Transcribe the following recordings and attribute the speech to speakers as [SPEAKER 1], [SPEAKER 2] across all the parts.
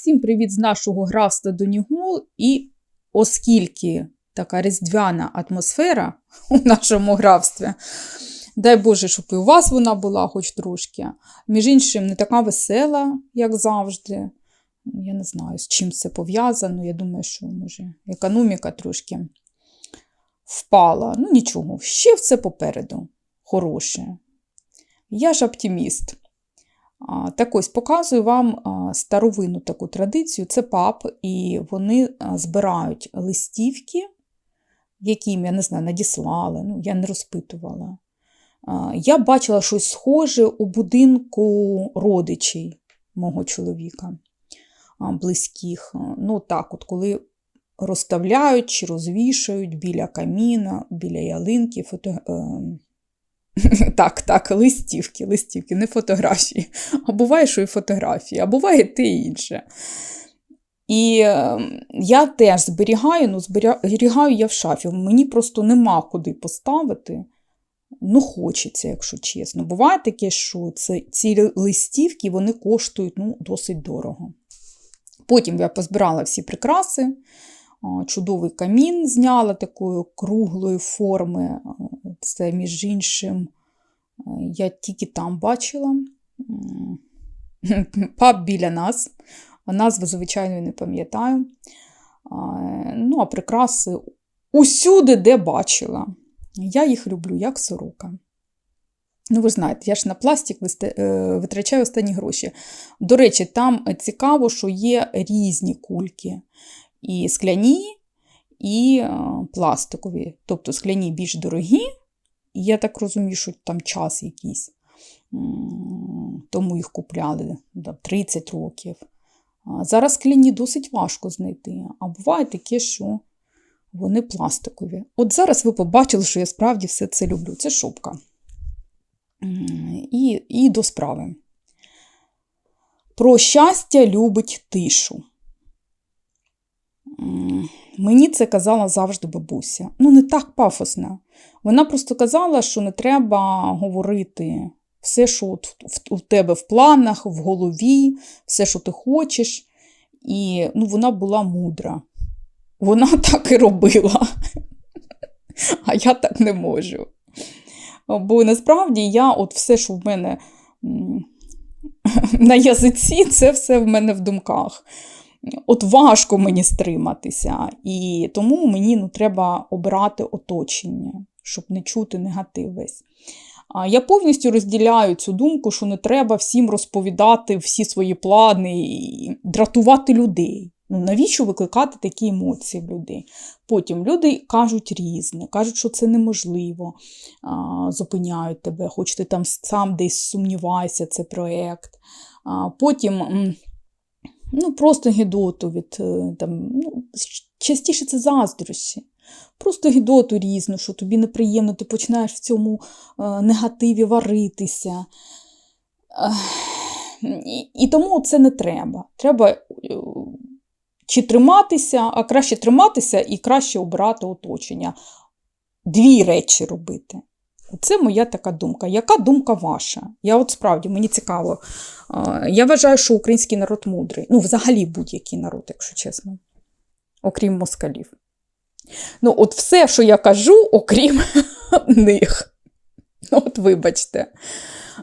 [SPEAKER 1] Всім привіт з нашого графства Донігол. І оскільки така різдвяна атмосфера у нашому графстві, дай Боже, щоб і у вас вона була хоч трошки. Між іншим, не така весела, як завжди. Я не знаю, з чим це пов'язано. Я думаю, що може економіка трошки впала. Ну, нічого, ще все попереду. Хороше. Я ж оптиміст. Так ось показую вам а, старовинну таку традицію. Це пап, і вони збирають листівки, які я не знаю, надіслали, ну, я не розпитувала. Я бачила щось схоже у будинку родичей мого чоловіка близьких. Ну, так, от коли розставляють чи розвішають біля каміна, біля ялинки, фото... так, так, листівки, листівки, не фотографії. А буває, що і фотографії, а буває те і інше. І е, я теж зберігаю, ну, зберігаю я в шафі. Мені просто нема куди поставити. Ну, хочеться, якщо чесно. Буває таке, що це, ці листівки вони коштують ну, досить дорого. Потім я позбирала всі прикраси, чудовий камін зняла такої круглої форми. Це, між іншим, я тільки там бачила. Паб біля нас. Назву, звичайно, не пам'ятаю. Ну, а прикраси усюди, де бачила. Я їх люблю, як сорока. Ну, ви знаєте, я ж на пластик витрачаю останні гроші. До речі, там цікаво, що є різні кульки. І скляні, і пластикові. Тобто скляні більш дорогі, я так розумію, що там час якийсь. Тому їх купляли 30 років. Зараз скляні досить важко знайти. А буває таке, що вони пластикові. От зараз ви побачили, що я справді все це люблю. Це шопка. І, І до справи. Про щастя любить тишу. Мені це казала завжди бабуся. Ну, не так пафосно. Вона просто казала, що не треба говорити все, що у тебе в планах, в голові, все, що ти хочеш. І ну, вона була мудра. Вона так і робила. А я так не можу. Бо насправді я от все, що в мене на язиці, це все в мене в думках. От важко мені стриматися, і тому мені ну, треба обирати оточення, щоб не чути негатив весь. Я повністю розділяю цю думку, що не треба всім розповідати всі свої плани і дратувати людей. Ну, Навіщо викликати такі емоції в людей? Потім люди кажуть різне, кажуть, що це неможливо, а, зупиняють тебе, хоч ти там сам десь сумніваєшся, це проєкт. Потім ну, просто гідоту від е, там, ну, частіше це заздрощі. Просто гідоту різну, що тобі неприємно, ти починаєш в цьому е, негативі варитися. І, тому це не треба. Треба е, чи триматися, а краще триматися і краще обирати оточення. Дві речі робити. Це моя така думка. Яка думка ваша? Я от справді мені цікаво. Я вважаю, що український народ мудрий. Ну, взагалі будь-який народ, якщо чесно, окрім москалів. Ну, от все, що я кажу, окрім них. От, вибачте.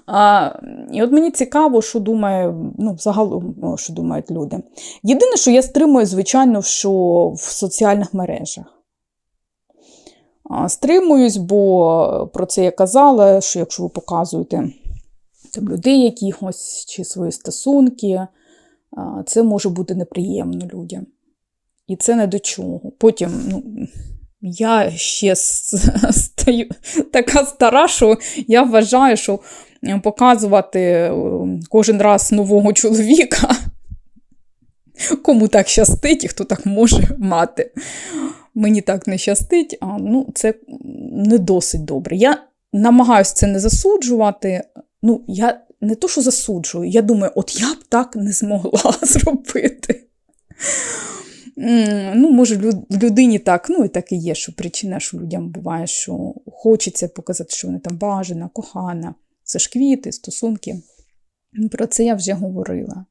[SPEAKER 1] А, І от мені цікаво, що думає, ну, загалом, що думають люди. Єдине, що я стримую, звичайно, що в соціальних мережах. Стримуюсь, бо про це я казала, що якщо ви показуєте там, людей якихось чи свої стосунки, це може бути неприємно людям. І це не до чого. Потім, ну, я ще стаю така стара, що я вважаю, що показувати кожен раз нового чоловіка, кому так щастить і хто так може мати мені так не щастить, а ну, це не досить добре. Я намагаюся це не засуджувати. Ну, я не то, що засуджую, я думаю, от я б так не змогла зробити. Ну, Може, людині так, ну і так і є, що причина, що людям буває, що хочеться показати, що вона там бажана, кохана. Це ж квіти, стосунки. Про це я вже говорила.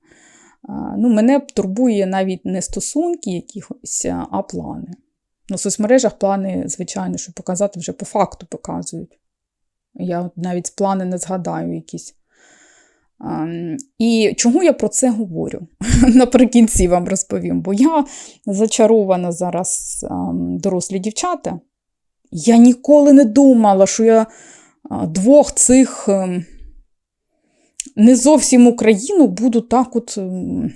[SPEAKER 1] Ну, мене турбує навіть не стосунки якихось, а плани. Ну, в соцмережах плани, звичайно, що показати вже по факту показують. Я навіть плани не згадаю якісь. А, І чому я про це говорю? Наприкінці вам розповім, бо я зачарована зараз дорослі дівчата. Я ніколи не думала, що я двох цих ем, не зовсім Україну буду так от ем,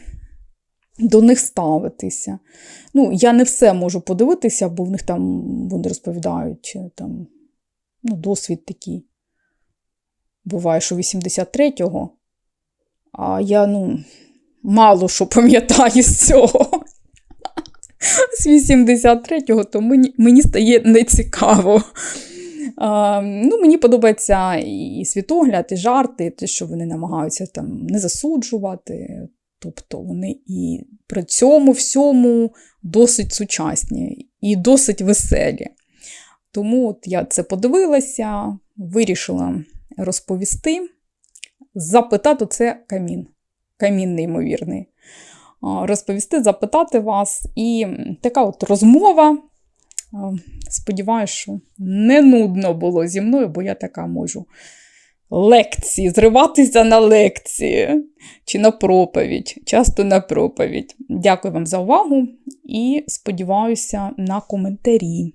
[SPEAKER 1] до них ставитися. Ну, я не все можу подивитися, бо в них там вони розповідають там, ну, досвід такий. Буває, що 83-го, а я ну, мало що пам'ятаю з цього. З 83-го, то мені, мені стає нецікаво. А, ну, Мені подобається і світогляд, і жарти, те, що вони намагаються там не засуджувати. Тобто вони і при цьому всьому досить сучасні і досить веселі. Тому от я це подивилася, вирішила розповісти, запитати це камін. Камін неймовірний. Розповісти, запитати вас. І така от розмова. Сподіваюсь, що не нудно було зі мною, бо я така можу лекції, зриватися на лекції чи на проповідь, часто на проповідь. Дякую вам за увагу і сподіваюся на коментарі.